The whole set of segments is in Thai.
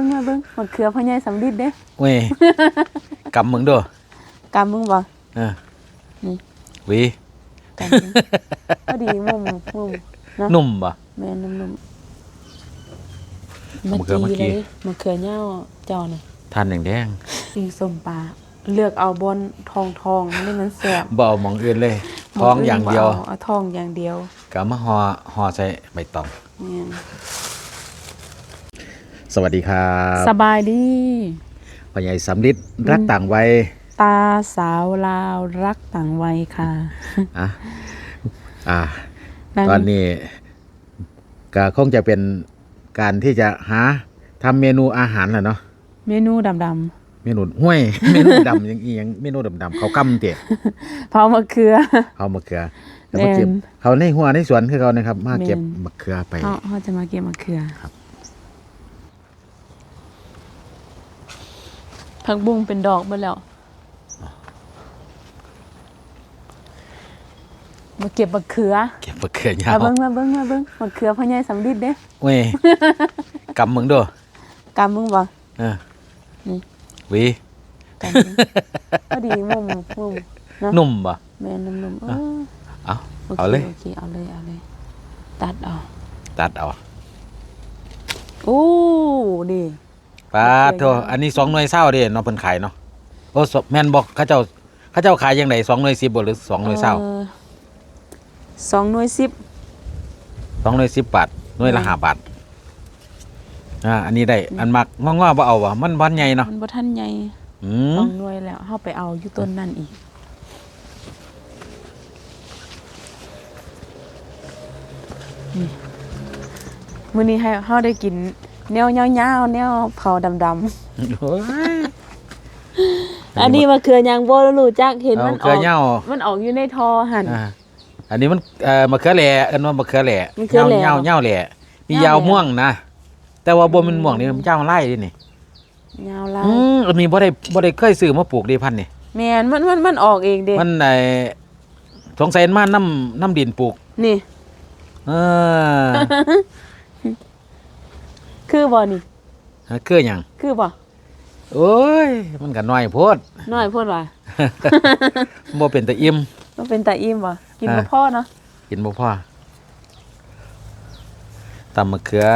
บิ่งมาเบิ่งมะเขือพ่อใหญ่สำลิดเด้เว้ยกำมึงดูกำมึงบ่เออนี่หวีกำมึงพอดีมุมมุมเนาะนุ่มปะแม่นนุ่มๆมะเขือเมื่อกี้เลยมะเขือเหย้าเจ้าน่ะทานแดงสีส้มปลาเลือกเอาบนทองทองๆนี่มันแซ่บๆบ่เอาหมองอื่นเลยท้องอย่างเดียวบ่เอาทองอย่างเดียวก็เอามาห่อห่อใส่ใบตองแม่น สวัสดีครับสบายดีพ่อใหญ่สำลิดรักต่างวัย ตาสาวลาวรักต่างวัยค่ะอะอ่านั่งตอนนี้ก็คงจะเป็นการที่จะหาทำเมนูอาหารแหละเนาะเมนูดำเมนูห้วย เมนูดำยังอีหยังเมนูดำๆเขาวกำเตะๆเผามะเขือเขามะเขือแล้วมาเก็บแม่นเขาในหัวในสวนคือเขานะครับ มาเก็บแม่นมะเขือไปเขาเขาจะมาเก็บมะเขือครับ ผักบุ้งเป็นดอกหมดแล้ว มาเก็บมะเขือเก็บมะเขือยามาวเบิ้งมาเบิ้งมาเบิ้งมะเขือพ่อใหญ่สำลิดเด้เว้ยกำมึงดูกำมึงบ่เออนี่หวีกำมึงพอดีมุมมุมเนาะนุ่มปะแม่นุ่มๆเออเอาโอเอาเคเลยโอเคเอาเลยเอาเลย ตัดเอาตัดเอาโอ้ดี ปาดโทอันนี้สองหน่วยเศร้าเดิเนาะเพิ่นขายเนาะโอ้สแม่นบอกเขาเจ้าเขาเจ้าขายยังไงสองหน่วยสิบบ่หรือสองหน่วยเศร้าออสองหน่วยสิบสองหน่วยสิบบาทหน่วยละอืมห้าบาทอ่าอันนี้ได้อันมักงอๆบ่เอาวะมันบ้านใหญ่เนาะมันบ่ทันใหญ่อืสมองหน่วยแล้วเฮาไปเอาอยู่ต้นนั่นอีกนี่มื้อนี้ให้เฮาได้กิน แนวยาวๆแนวเผาดำโอ้ยๆอันนี้มะเขือยางบ่รู้จักเห็นมันอเขืออก เหย้ามันออกอยู่ในทอหั่น อ่าอันนี้มันเอ่อมะเขือแหล่เอิ้นว่ามะเขือแหล่มะเขือแหล่เหย้าเหย้าแหล่มีเหย้าแหล่ยาวม่วงนะแต่ว่าบ่แมันม่วงนี่มันเจ้าไร่ดินี่ยาวลาอืยมอันนี้บ่ได้บ่ได้เคยซื้อมาปลูกดิพันธุ์นี่ แม่นมันมันมันออกเองเด้มันไอ้สงสัยมันมาน้ำน้ำดินปลูก นี่ เออ คือบ่นี่คือหยังคือบ่โอ้ย มันก็น้อยโพดน้อยพูดว่าบ่เป็นตะอิ่ม มันเป็นตาอิ่มบ่กินบ่อ่าพอเนาะกินบ่พอตำมะเขือ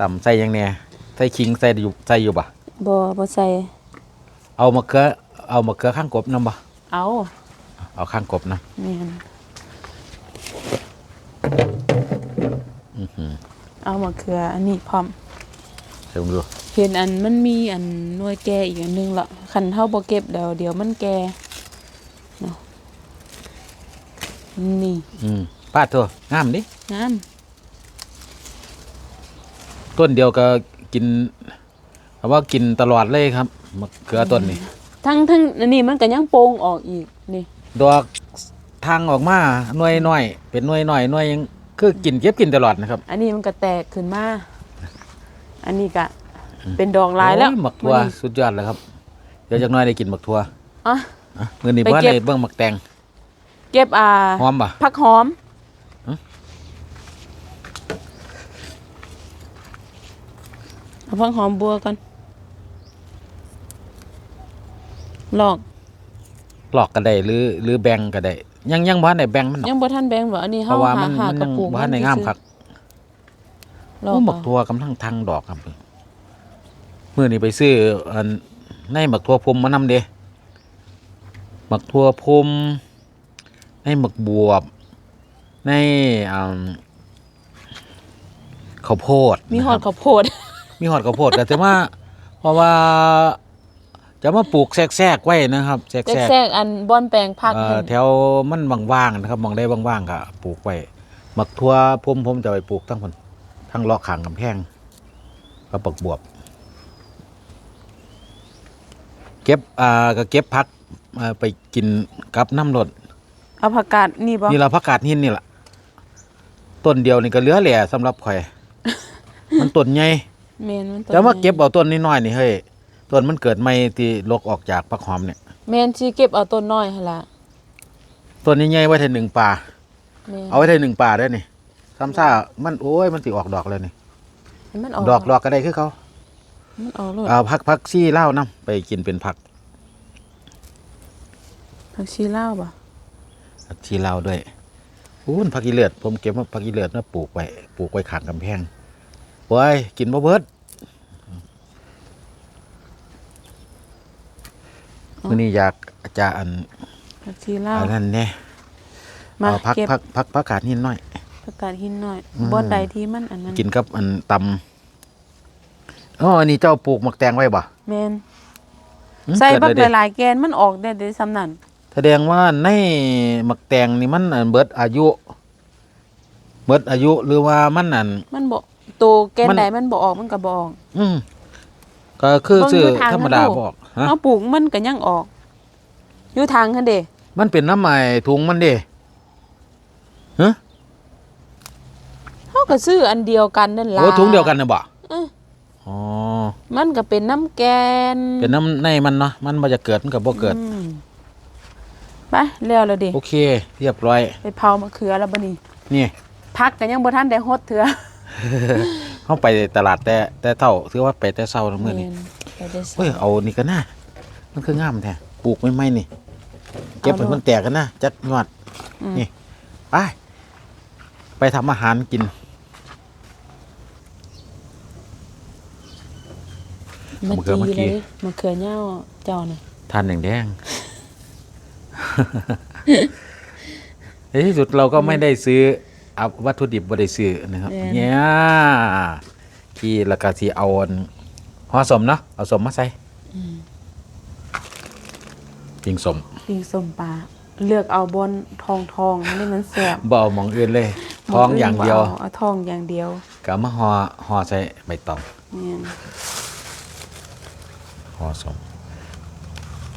ตำใส่หยังแหน่ใส่ขิงใส่อยู่ใส่อยู่บ่บ่บ่ใส่เอามะเขือเอามะเขือข้างกบนํบ่เอาเอาข้างกบนะแม่นอื้อหือเอามะเขืออันนี้พร้อม เดี๋ยวผมดูเห็นอันมันมีอันหน่วยแก่อีกอันหนึงละคันเฮาบ่เก็บเดี๋ยวเดี๋ยวมันแก่เนาะนี่อืมปาดโทงามดิงามต้นเดียวก็กินเอาว่ากินตลอดเลยครับมะเขือต้นนี้ทั้งทั้งอันนี้มันก็ยังโป่งออกอีกนี่ดอกทางออกมาหน่วยน้อยเป็นหน่วยน้อยหน่วยยังคือกินเก็บกินตลอดนะครับ อันนี้มันก็แตกขึ้นมา อันนี้ก็เป็นดอกหลายแล้วโอ้หมักทั่วสุดยอดเลยครับ เดี๋ยวจากหน้อยได้กินหมักทั่วอะอะมื้อนี้ไปบ่เก็บได้เบิ่งหมักแตงเก็บอ่าหอมป่ะผักหอมฮะเอาผักหอมบัวก่อนหลอกหลอกก็ได้หรือหรือแบ่งก็ได้ ยังยังบ่ทันได้แบ่งมันหรอกยังบ่ทันแบงบ่อันนี้เพเฮาราะว่าหามันหามันกระยังปุกบ่ทันได้งามคักห ลอโอ้กหมักทั่วกำลังทางดอกครับมื้อนี้ไปซื้ออันในหมักทั่วพรมมานำเด้หมักทั่วพรมในหมักบวบ ในอ่าข้าวโพดมีหอดนะครับข้าวโพด มีหอดข้าวโพดแต่ว่า เพราะว่า จะมาปลูกแทรกๆไว้นะครับแทรกแทรกๆอันบ่อนแปลงผักๆเอ่อหั่นแถวมันว่างๆนะครับมองได้ว่างๆก็ปลูกไว้หมักทั่วผมผมจะไปปลูกทั้งคน ทั้งเลาะขางกำแพงก็ปักบวบ เก็บอ่าก็เก็บพักอ่าไปกินกับน้ำรดเอาผักกาดนี่บ่นี่เราพักกาดหินนี่แหละต้นเดียวนี่ก็เหลือแหล่สำหรับข่อยมันต้นใหญ่แม่นมันต้นแต่ว่าเก็บเอาต้นน้อยๆนี่เฮ้ยต้นมันเกิดใหม่ที่ลกออกจากปักหอมเนี่ยแม่นสิเก็บเอาต้นน้อยหั่นล่ะต้นนี้ใหญ่ไว้เทหนึ่งป่าแม่นเอาไว้เทหนึ่งป่าได้อนี่ ซ้ำซ่ามันโอ้ยมันติออกดอกเลยนี่ให้มันออกดอกดอกก็ได้คือเขามันเอาโลดเอาพักพักซี่เหล้านํไปกินเป็นผักผักชีลาวบ่ผักชีเหล้าด้วยอู้นผักอีเลือดผมเก็บมาผักอีเลือดมาปลูกไว้ปลูกไว้ข้างกำแพงโว้ยกินบ่เบิดมื้อนี้อยากจะอันผักชีลาวอันนั้นแน่มาเอาพักเก็บพักพักพักกาดนิดหน่อย ผักกาดหินหน่อยอืมบ่ใดที่มันอันนั้นกินกับอันตำอ๋ออันนี้เจ้าปลูกหมักแตงไว้บ่แม่นอืมใส่เกิดบักเลยเด้หลายๆแกนมันออกได้แต่สำนั้นแสดงว่าในหมักแตงนี่มันอันเบิดอายุ เบิดอายุหรือว่ามันอัน มันบ่โตแกนมัน ใดมันบ่ออกมันก็บ่ออก อืมก็คือเบิ่งซื้ออยู่ทางธรรมดานั้นลูก บอกฮะเอาปลูกมันก็ยังออก อยู่ทางคั่นเด้มันเป็นน้ำใหม่ถุงมันเด้ฮะ เฮาก็ซื้ออันเดียวกันนั่นล่ะโอ้ถุงเดียวกันนะบ่เอออ๋อมันก็เป็นน้ำแกนเป็นน้ำในมันเนาะมันบ่จะเกิดมันก็บ่เกิด อืมไปแล้วแล้วดิโอเค เรียบร้อยไปเผามะเขือแล้วบัดนี้นี่ พักก็ยังบ่ทันได้ฮดเถื่อเข้าไปตลาดแต่แต่เท่าถือว่าไปแต่เช้าแล้วมื้อนี้ไปได้สิเฮ้ยเอานี่ก็น่ามันคืองามแท้ปลูกไม่ไม่ๆนี่ เก็บให้มันแตกกันนะจัดยอดอืมนี่ไปไปทำอาหารกิน มาเมื่อจีเมื่อกี้เลยมะเขือเน่าเจ้าน่ะทานแดงแดงในที่สุดเราก็ไม่ได้ซื้อเอาวัตถุดิบบ่ได้ซื้อนะครับเนี่ยที่แล้วก็สิเอาอันห่อสมเนาะเอาสมมาใส่ปิงสมปิ้งส้มปลาเลือกเอาบนทองทองๆนี่มันแซ่บบ่เอาหมองอื่นเลยท้องอย่างเดียวบ่เอาทองอย่างเดียวก็เอามาห่อห่อใส่ใบตองเนี่ย ห่อสม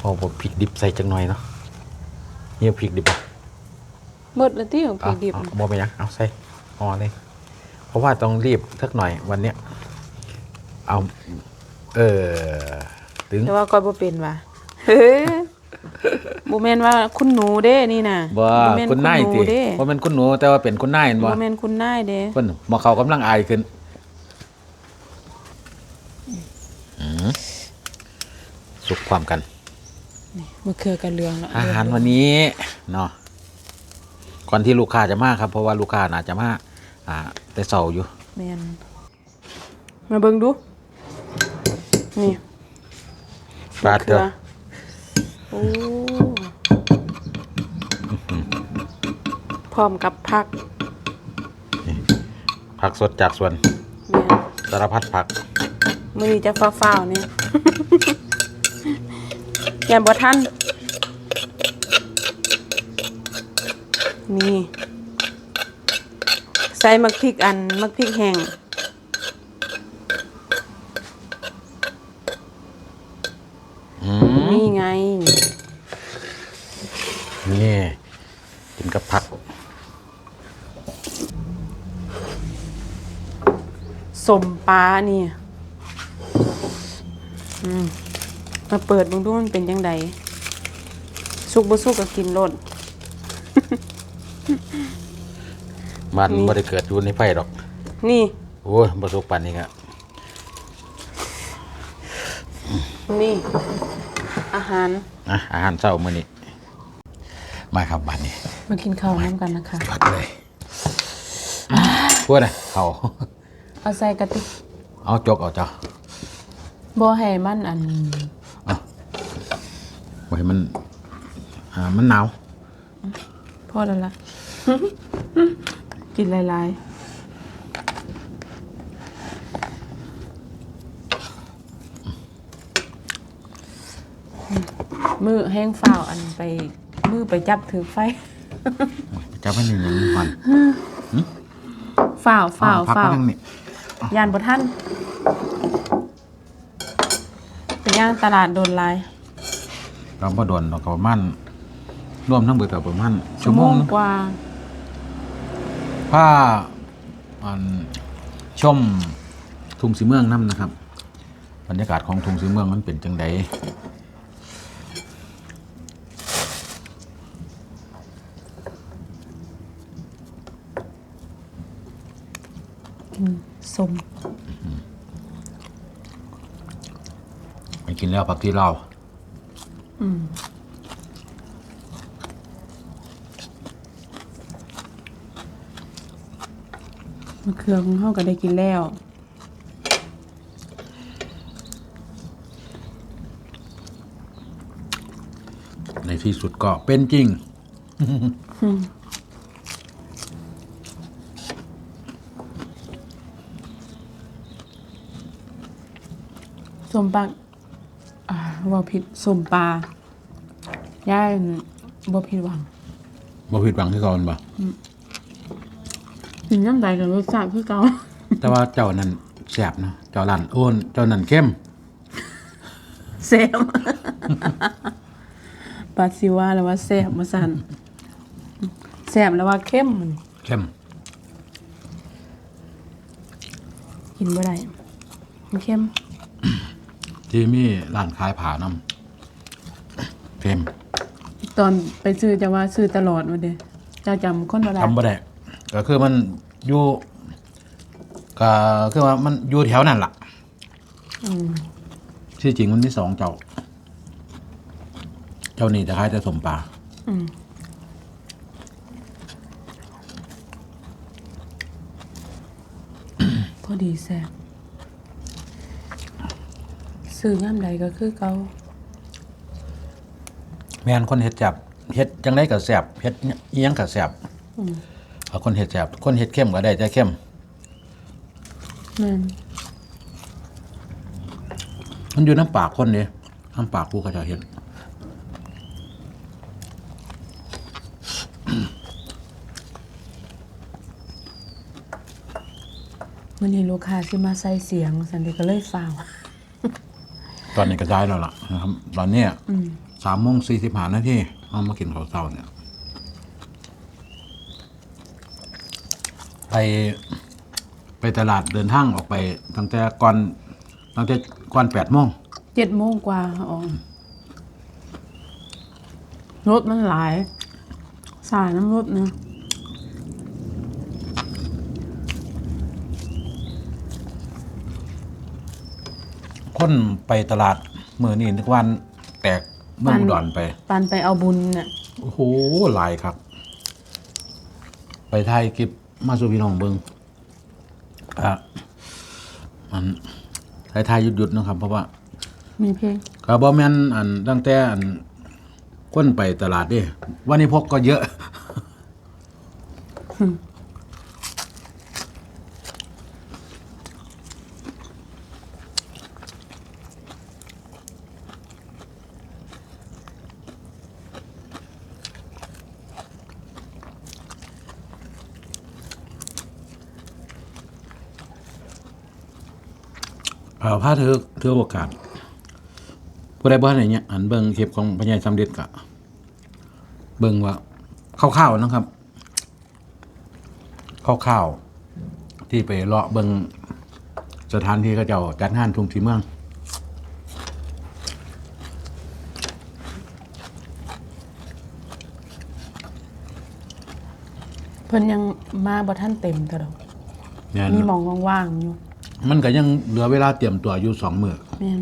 ห่อบพริกดิบใส่จังหน่อยเนาะเนี่ยพริกดิบบ่หมดแล้วที่ของเอาพี่ดิบเอาบ่ไปยังเอาใส่ห่อเลยเพราะว่าต้องรีบสักหน่อยวันเนี้ยเอา เออถึงแต่ว่าก้อยบ่เป็นว่ะเฮ้ยบ่แม่นว่าคุณหนูเด้นี่น่ะบ่แม่นคุณนายหติเด้บ่แม่นคุณหนูแต่ว่าเป็นคุณนายเห็นบ่บ่แม่นคุณนายเด้เพิ่นหมอเขากำลังอายขึ้นอืม สุกความกันมะเขือกับเหลืองแล้วอาหารวันนี้เนาะก่อนที่ลูกค้าจะมาครับ เพราะว่าลูกค้าน่าจะมาอ่าแต่เช้าอยู่แม่นมาเบิ่งดู นี่ปลาเถอะโอ้พร้อมกับผักผักสดจากสวนแม่นสารพัดผัก มื้อนี้จะฟ้าวๆเนี่ย แกมบ่ทันนี่ ใส่มักพริกอันมักพริกแห้งอืมนี่ไง นี่กินกับผัก สมปลานี่ อืม มาเปิดเบิ่งดูมันเป็นจังไดสุกบ่สุกก็กินโลดมันนี่ บ่ได้เกิดอยู่ในไฟดอก นี่ โอ้ยบ่สุกปานนี้ครับนี่ อาหารอะอาหารเช้ามื้อนี้ มาครับบัดนี้มากินข้าวน้ำกันนะคะปัดเลยพวกน่ะเขาเอาใส่กระติกเอาจกเอาจ้ะบ่ให้มันอัน ไว้ให้มัน อ่า มันหนาว พอแล้วล่ะ กินหลายๆ มือแห้งฝ่าวอันไป มือไปจับถือไฟจับไว้นี่ยังก่อนฝ่าวฝ่าวเอพักฝ่าไว้วทางนี้ยานบท่านไปย่างตลาดโดนลาย เราบ่โดนเราก็ประมาณรวมทั้งเบิดก็ประมาณชั่วโมงหนึ่งกว่าผ้าอันชมทุ่งสีเมืองน้ำนะครับ บรรยากาศของทุ่งสีเมืองมันเป็นจังไดกินสมให้กินแล้วผักที่เรา อืมมะเขือของเฮาก็ได้กินแล้วในที่สุดก็เป็นจริง สมปลาอ่า ว่าผิดสมปลาย่ายบ่ผิดหวังบ่ผิดหวังที่ก่อนบ่กินย่ำใดกับรสชาติคือเก่าแต่ว่าเจ้านั้นแซ่บเนาะเจ้าลั่นโอนเจ้านั้นเข้มแซมปาซิว่าแล้วว่าแซบมาสั่นแซบแล้วว่าเข้มเข้มกินบ่ได้มันเข้ม ที่มีร้านขายผ่านำเข้มตอนไปซื้อจะว่าซื้อตลอดมาเด้เจ้าจำคนบ่ได้ทำบ่ได้ก็คือมันอยู่ก็คือว่ามันอยู่แถวนั่นล่ะอืมที่จริงมันมีสองเจ้า เจ้านี่จะขายแต่สมปลาอืมพอดีแซ่บ ซื้อย่ำใดก็คือเก่าแม่นคนเฮ็ดจับเฮ็ดจังไดก็แซ่บเฮ็ดอิหยังก็แซ่บอืมเอาคนเฮ็ดแซ่บคนเฮ็ดเข้มก็ได้แต่เข้มแม่นมันอยู่น้ำปากคนนี่น้ำปากผู้เขาเจะเฮ็ดมื้อนี้ลูกค้าสิมาใส่เสียงสันติก็เลยฟ้าว ตอนนี้ก็ได้แล้วล่ะนะครับ ตอนเนี้ยอืมสามโมงสี่สิบห้านาทีเอามากินข้าวเช้าเนี่ย ไปไปตลาดเดินทางออกไปตั้งแต่ก่อนตั้งแต่ก่อนแปดโมงเจ็ดโมงกว่าอ๋อรถมันหลาย สายน้ำรถนะ คนไปตลาดมือนี่นึกวันแตกเมืองอุดอนไป ปันไปเอาบุญเนี่ยโอ้โหหลายครับ ไปไทยกิบมาสู่พี่น้องเบิงอะมันไทยไทยหยุดหยุดๆนะครับ เพราะว่ามีเพลงก็บ่แม่นอันตั้งแต่อันคนไปตลาดเดิวันนี้พกก็เยอะ เอาผ้าเธอเธอโอกาสผู้ใดบ้านไหนเนี่ยอันเบิ่งคลิปของพญายสำเร็จกะ เบิ่งว่าคร่าวๆนะครับคร่าวๆที่ไปเลาะเบิ่งสถานที่เขาเจ้าจัดงานทุ่งสีเมืองเพิ่นยังมาบ่ท่านเต็มเท่าดอกเนี่ยมีหมองว่างๆอยู่ มันก็ยังเหลือเวลาเตรียมตัวอยู่สองมือแม่น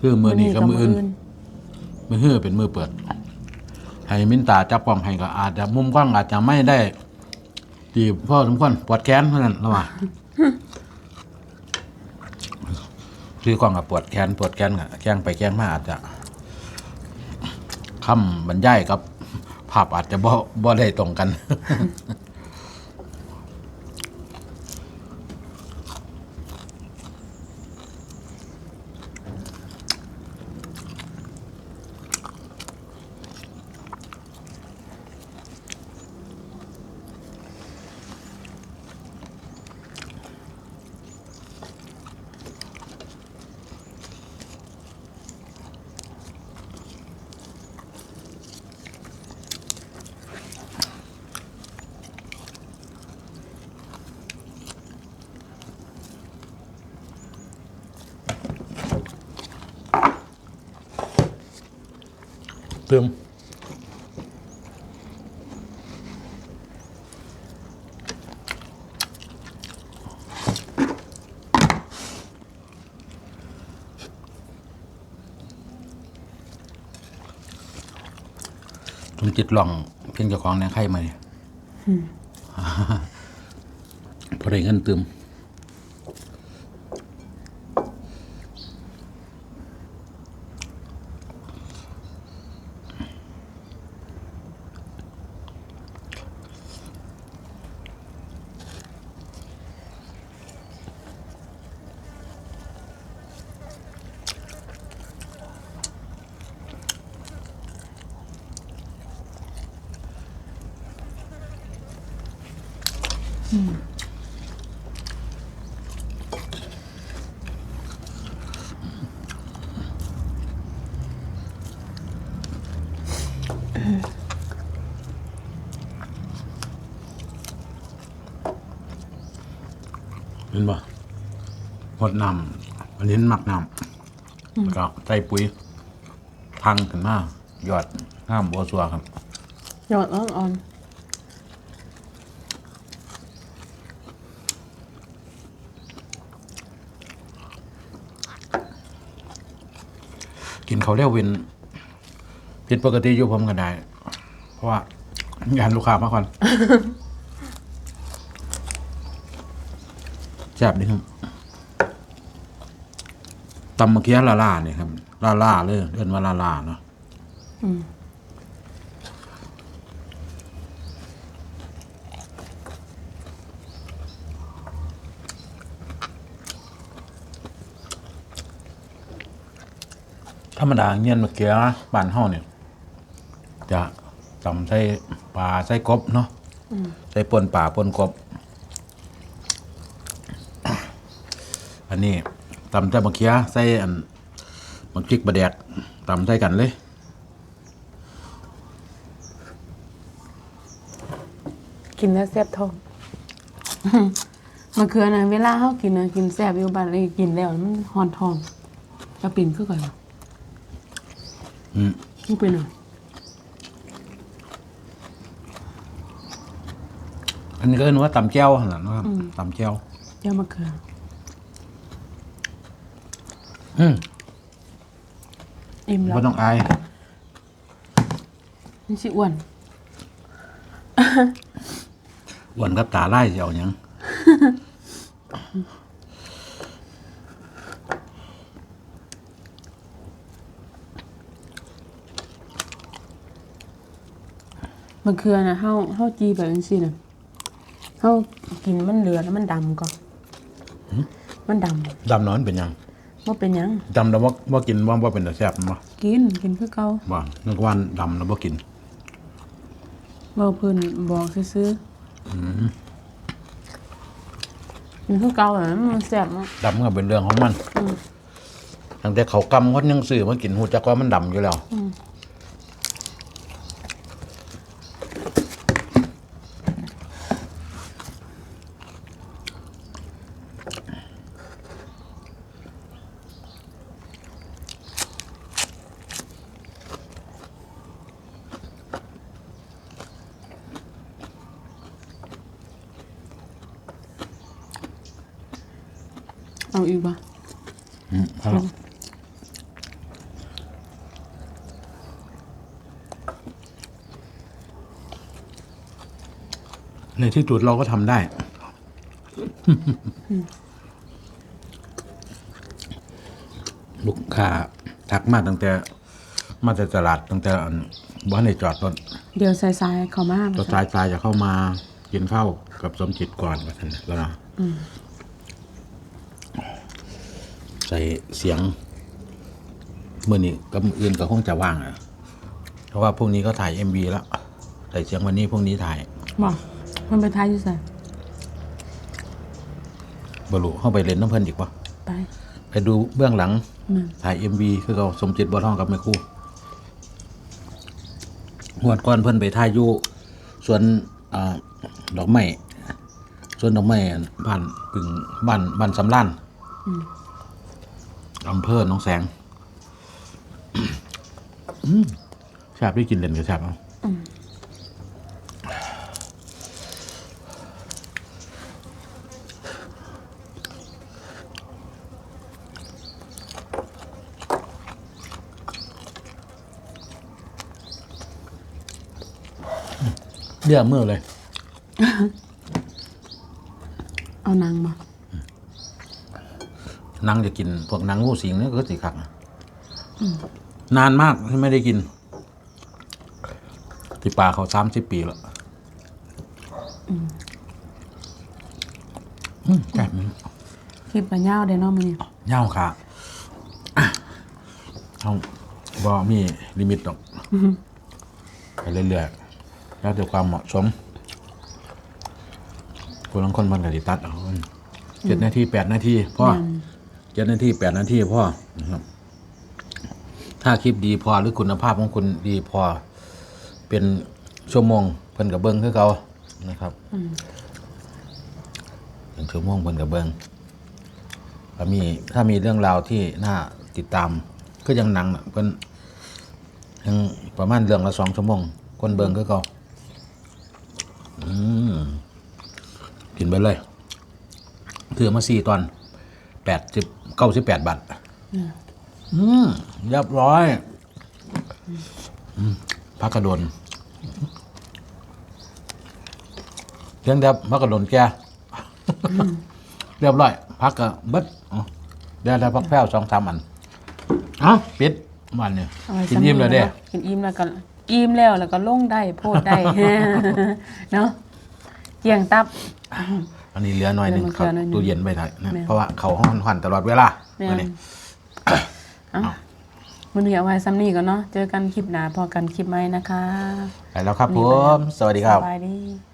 คือมือนี้กับมืออื่นมือเฮือเป็นมือเปิด ให้มินตาจับกล้องให้ก็อาจจะมุมกล้องอาจจะไม่ได้ดีพ่อสมควรปวดแขนเท่านั้นระหว่างคือกล้องกับปวดแขนปวดแขนกับแกล้งไปแกล้งมาอาจจะคำบรรยายกับภาพอาจจะบ่บ่ได้ตรงกัน เติมสมจิตลองเพียงเจ้าของแนงไข่มหม่ยพอได้เงินเติม เห็นปะหดน้ำอันนี้หมักน้ำแล้วก็ใส่ปุ๋ยพังขึ้นมายอดห้ามบัวสัวครับยอดอ่อนอ่อนกินเขาวเรียกเวนผิดปกติอยู่ผมก็ได้ เพราะว่างานลูกค้ามาก่อน แซ่บดีครับตำมะเขือลาล่าเนี่ยครับลาล่าเลยเรียนว่าลาล่าเนาะอืมธรรมดาเงี้ยนมะเขือบ้านเฮาเนี่ย จะตำใส่ปลาใส่กบเนาะใส่ปนป่าปนกบ นนี้ตำใส่มะเขือใส่อันมะพริกบะแดกตำใส่กันเลยกินแล้วแซ่บท้องมะเขือนะเวลาเฮากินนะกินแซ่บอยู่บ้านเลยกินแล้วมันหอนท้องจะปิ่นคือก่อนอืมมันเป็นอะอันนี้ก็เรียกว่าตำแจ้วขนาดนะครับตำแจ้วเจ้ามะเขือ อืมอิ่มแล้วก็ต้องอายมันสิอ้วนอ้วนกับตาไล่จะเอาหยังมะเขือนะเฮาเฮาจีแบบจังซี่น่ะเฮากินมันเหลือแล้วมันดำก่อนมันดำ ดำนอนเป็นหยัง บ่เป็นหยังดำแล้วว่าว่ากินว่าว่าเป็นแต่แซ่บมั้กินกินคือเก่าว่านึกว่าดำแล้วว่ากินบ่เพิ่นบอกซื่อๆกินคือเก่าอะมันแซ่บเนาะดำก็เป็นเรื่องของมัน ตั้งแต่เขากำเขายังซื้อมากินหูจักว่ามันดำอยู่แล้ว เอาอีกบ่อืมพอแล้วในที่สุดเราก็ทำได้ ลูกค้าทักมาตั้งแต่ มาแต่ตลาดตั้งแต่อันบ้านในจอดรถเดี๋ยวสายๆเข้ามาตัวตายตายจะเข้ามากินข้าวกับสมจิตก่อนว่าท่านแล้วนะ ใส่เสียงเมื่อนี้กับมื้ออื่นก็คงจะว่างอะ เพราะว่าพวกนี้ก็ถ่ายเอ็มบีแล้วใส่เสียงวันนี้พวกนี้ถ่ายบ่มันไปท้ายอยู่ไสบรุเข้าไปเล่นน้ำเพลินอีกปะไปไปดูเบื้องหลังแม่นถ่ายเอ็มบีคือเขาสมจิตบัวทองกับแม่ครู่หวดก้อนเพิ่นไปถ่ายอยู่สวนอ่าดอกไม้สวนดอกไม้บ้านปึงบ้านบ้านสำล้าน อำเภอหนองแสงแซ่บได้กินเล่นกับแซ่บเอาเลือกมือเลย เอานางมา นังจะกินพวกหนังงูสิงเนี่ยก็สิครับนานมากที่ไม่ได้กินที่ป่าเขาสามสิบปีแล้วอืมแก่บคลิปกับยาวเด้เนาะมื้อนี้เง่าค่ะเอาบอมีลิมิตหรอกไปเรื่อยๆแล้วแต่ความเหมาะสมคนละคนมันกับดิตัดเอาเจ็ดนาทีแปดนาทีพ่อแม่น เจ็ดนาทีแปดนาทีพ่อนะครับถ้าคลิปดีพอหรือคุณภาพของคุณดีพอ เป็นชั่วโมงเพิ่นกับเบิ้งคือเขานะครับเป็นชั่วโมงเพิ่นกับเบิ้งถ้ามีถ้ามีเรื่องราวที่น่าติดตามก็ยังหนังเพิ่นยังประมาณเรื่องละสองชั่วโมงคนเบิ้งคือเขาอืมกินไปเลยถือมาสี่ตอน แปดสิบเก้าสิบแปดบาทอืมเรียบร้อยอืมพักกระโดนเลี้ยงเดียบพักกระโดนแกเรียบร้อยพักกระเบิดอ๋อเดี๋ยวได้พักแพ้วสองสามอันเอ้าปิดมันเนี่ยเอาไว้กินยิ้มเลยเด้กินอิ่มแล้วก็อิ่มแล้วแล้วก็ลงได้โพดได้เนาะเกี่ยงตับ อันนี้เหลือหน่อยหนึงเหลือครับหน่อยหนึ่งตู้เย็นไปหน่อยนะแม่นเพราะว่าเขาห้อนหันตลอดเวลาแม่วันนนี้เอ้ามื้อนี้เอาไว้ซ้ำนี้ก่อนเนาะเจอกันคลิปหน้าพอกันคลิปใหม่นะคะไปแล้วครับผม สวัสดีครับสบายดี